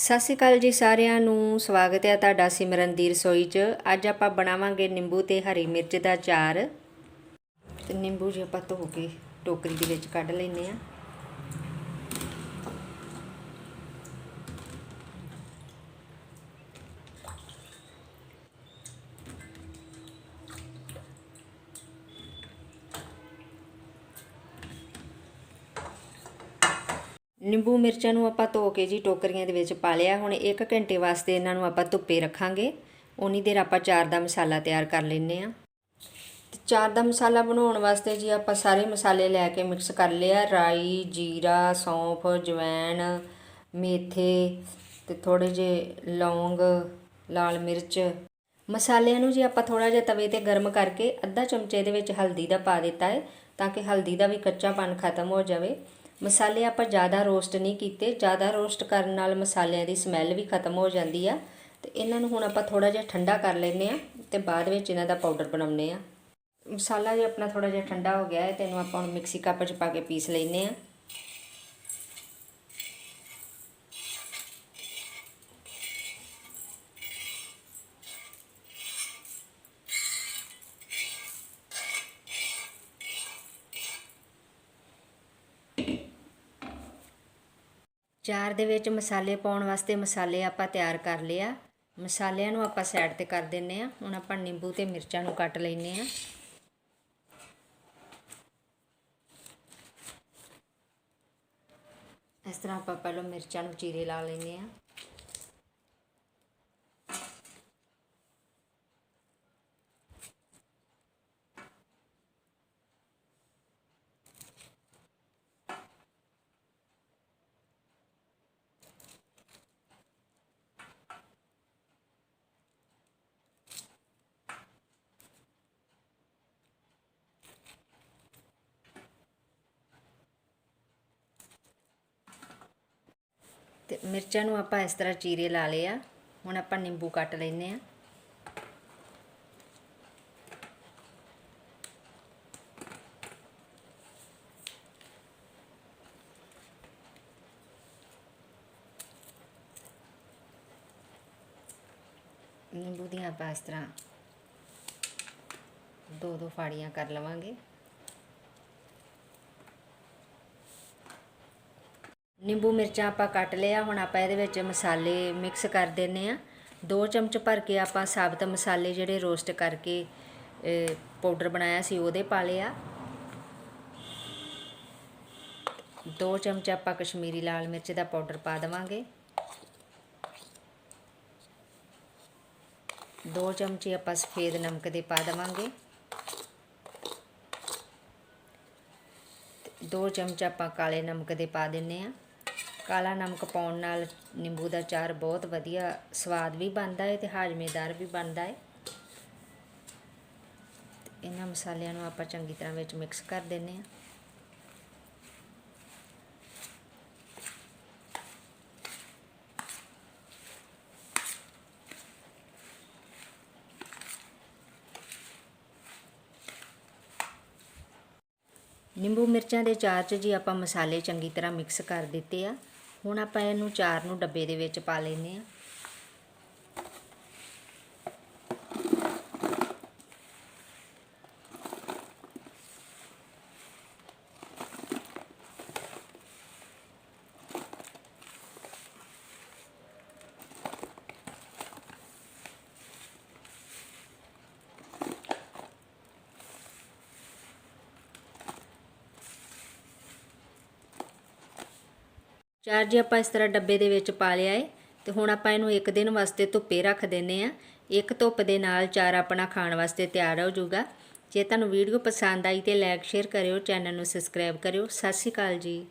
ਸਤਿ ਸ਼੍ਰੀ ਅਕਾਲ ਜੀ ਸਾਰਿਆਂ ਨੂੰ। ਸਵਾਗਤ ਹੈ ਤੁਹਾਡਾ ਸਿਮਰਨ ਦੀ ਰਸੋਈ 'ਚ। ਅੱਜ ਆਪਾਂ ਬਣਾਵਾਂਗੇ ਨਿੰਬੂ ਤੇ ਹਰੀ ਮਿਰਚ ਦਾ ਅਚਾਰ। ਤੇ ਨਿੰਬੂ ਜੇ ਆਪਾਂ ਧੋ ਕੇ ਟੋਕਰੀ ਦੇ ਵਿੱਚ ਕੱਢ ਲੈਨੇ ਆ ਨਿੰਬੂ ਮਿਰਚਾਂ ਨੂੰ ਆਪਾਂ ਧੋ ਕੇ ਜੀ ਟੋਕਰੀਆਂ ਦੇ ਵਿੱਚ ਪਾ ਲਿਆ। ਹੁਣ 1 ਘੰਟੇ ਵਾਸਤੇ ਇਹਨਾਂ ਨੂੰ ਆਪਾਂ ਧੁੱਪੇ ਰੱਖਾਂਗੇ। ਉਨੀ ਦੇਰ ਆਪਾਂ ਚਾਰ ਦਾ ਮਸਾਲਾ ਤਿਆਰ ਕਰ ਲੈਨੇ ਆ ਤੇ ਚਾਰ ਦਾ ਮਸਾਲਾ ਬਣਾਉਣ ਵਾਸਤੇ ਜੀ ਆਪਾਂ ਸਾਰੇ ਮਸਾਲੇ ਲੈ ਕੇ ਮਿਕਸ ਕਰ ਲਿਆ। ਰਾਈ, ਜੀਰਾ, ਸੌਂਫ, ਜਵੈਣ, ਮੇਥੇ ਤੇ ਥੋੜੇ ਜਿਹੇ ਲੌਂਗ, ਲਾਲ ਮਿਰਚ। ਮਸਾਲਿਆਂ ਨੂੰ ਜੀ ਆਪਾਂ ਥੋੜਾ ਜਿਹਾ ਤਵੇ ਤੇ ਗਰਮ ਕਰਕੇ ਅੱਧਾ ਚਮਚੇ ਦੇ ਵਿੱਚ ਹਲਦੀ ਦਾ ਪਾ ਦਿੱਤਾ ਹੈ ਤਾਂ ਕਿ ਹਲਦੀ ਦਾ ਵੀ ਕੱਚਾਪਨ ਖਤਮ ਹੋ ਜਾਵੇ। ਮਸਾਲੇ ਆਪਾਂ ਜ਼ਿਆਦਾ ਰੋਸਟ ਨਹੀਂ ਕੀਤੇ, ਜ਼ਿਆਦਾ ਰੋਸਟ ਕਰਨ ਨਾਲ ਮਸਾਲਿਆਂ ਦੀ ਸਮੈਲ ਵੀ ਖਤਮ ਹੋ ਜਾਂਦੀ ਆ। ਤੇ ਇਹਨਾਂ ਨੂੰ ਹੁਣ ਆਪਾਂ ਥੋੜਾ ਜਿਹਾ ਠੰਡਾ ਕਰ ਲੈਨੇ ਆ ਤੇ ਬਾਅਦ ਵਿੱਚ ਇਹਨਾਂ ਦਾ ਪਾਊਡਰ ਬਣਾਉਨੇ ਆ। ਮਸਾਲਾ ਜੇ ਆਪਣਾ ਥੋੜਾ ਜਿਹਾ ਠੰਡਾ ਹੋ ਗਿਆ ਹੈ ਤੇ ਇਹਨੂੰ ਆਪਾਂ ਹੁਣ ਮਿਕਸੀ ਕੱਪ 'ਚ ਪਾ ਕੇ ਪੀਸ ਲੈਨੇ ਆ। ਚਾਰ ਦੇ ਵਿੱਚ ਮਸਾਲੇ ਪਾਉਣ ਵਾਸਤੇ ਮਸਾਲੇ ਆਪਾਂ ਤਿਆਰ ਕਰ ਲਿਆ ਮਸਾਲਿਆਂ ਨੂੰ ਆਪਾਂ ਸਾਈਡ ਤੇ ਕਰ ਦਿੰਨੇ ਆ। ਹੁਣ ਆਪਾਂ ਨਿੰਬੂ ਤੇ ਮਿਰਚਾਂ ਨੂੰ ਕੱਟ ਲੈਨੇ ਆ। ਇਸ ਤਰ੍ਹਾਂ ਆਪਾਂ ਪਹਿਲਾਂ ਮਿਰਚਾਂ ਨੂੰ ਚੀਰੇ ਲਾ ਲੈਨੇ ਆ। ਤੇ ਮਿਰਚਾਂ ਨੂੰ ਆਪਾਂ ਇਸ ਤਰ੍ਹਾਂ ਚੀਰੇ ਲਾ ਲਏ ਆ। ਹੁਣ ਆਪਾਂ ਨਿੰਬੂ ਕੱਟ ਲੈਨੇ ਆ। ਨਿੰਬੂ ਦੀਆਂ ਆਪਾਂ ਇਸ ਤਰ੍ਹਾਂ ਦੋ ਦੋ ਫਾੜੀਆਂ ਕਰ ਲਵਾਂਗੇ। ਨਿੰਬੂ ਮਿਰਚਾਂ ਆਪਾਂ ਕੱਟ ਲਿਆ ਹੁਣ ਆਪਾਂ ਇਹਦੇ ਵਿੱਚ ਮਸਾਲੇ ਮਿਕਸ ਕਰ ਦਿੰਨੇ ਆ। ਦੋ ਚਮਚ ਭਰ ਕੇ ਆਪਾਂ ਸਾਬਤ ਮਸਾਲੇ ਜਿਹੜੇ ਰੋਸਟ ਕਰਕੇ ਪਾਊਡਰ ਬਣਾਇਆ ਸੀ, ਉਹਦੇ ਪਾ ਲਿਆ ਦੋ ਚਮਚ ਆਪਾਂ ਕਸ਼ਮੀਰੀ ਲਾਲ ਮਿਰਚ ਦਾ ਪਾਊਡਰ ਪਾ ਦੇਵਾਂਗੇ। ਦੋ ਚਮਚੇ ਆਪਾਂ ਸਫੇਦ ਨਮਕ ਦੇ ਪਾ ਦੇਵਾਂਗੇ। ਦੋ ਚਮਚ ਆਪਾਂ ਕਾਲੇ ਨਮਕ ਦੇ ਪਾ ਦਿੰਨੇ ਆ। ਕਾਲਾ ਨਮਕ ਪਾਉਣ ਨਾਲ ਨਿੰਬੂ ਦਾ ਚਾਰ ਬਹੁਤ ਵਧੀਆ ਸਵਾਦ ਵੀ ਬਣਦਾ ਹੈ ਤੇ ਹਾਜ਼ਮੇਦਾਰ ਵੀ ਬਣਦਾ ਹੈ ਇਹਨਾਂ ਮਸਾਲਿਆਂ ਨੂੰ ਆਪਾਂ ਚੰਗੀ ਤਰ੍ਹਾਂ ਵਿੱਚ ਮਿਕਸ ਕਰ ਦਿੰਨੇ ਆ ਨਿੰਬੂ ਮਿਰਚਾਂ ਦੇ ਚਾਰ 'ਚ ਜੀ ਆਪਾਂ ਮਸਾਲੇ ਚੰਗੀ ਤਰ੍ਹਾਂ ਮਿਕਸ ਕਰ ਦਿੱਤੇ ਆ। ਹੁਣ ਆਪਾਂ ਇਹਨੂੰ ਚਾਰ ਨੂੰ ਡੱਬੇ ਦੇ ਵਿੱਚ ਪਾ ਲੈਨੇ ਆ ਚਾਰ ਜੀ ਆਪਾਂ ਇਸ ਤਰ੍ਹਾਂ ਡੱਬੇ ਦੇ ਵਿੱਚ ਪਾ ਲਿਆ ਏ ਤੇ ਹੁਣ ਆਪਾਂ ਇਹਨੂੰ ਇੱਕ ਦਿਨ ਵਾਸਤੇ ਧੁੱਪੇ ਰੱਖ ਦਿੰਨੇ ਆ ਇੱਕ ਧੁੱਪ ਦੇ ਨਾਲ ਚਾਰ ਆਪਣਾ ਖਾਣ ਵਾਸਤੇ ਤਿਆਰ ਹੋ ਜਾਊਗਾ। ਜੇ ਤੁਹਾਨੂੰ ਵੀਡੀਓ ਪਸੰਦ ਆਈ ਤੇ ਲਾਈਕ ਸ਼ੇਅਰ ਕਰਿਓ ਚੈਨਲ ਨੂੰ ਸਬਸਕ੍ਰਾਈਬ ਕਰਿਓ। ਸਤਿ ਸ਼੍ਰੀ ਅਕਾਲ ਜੀ।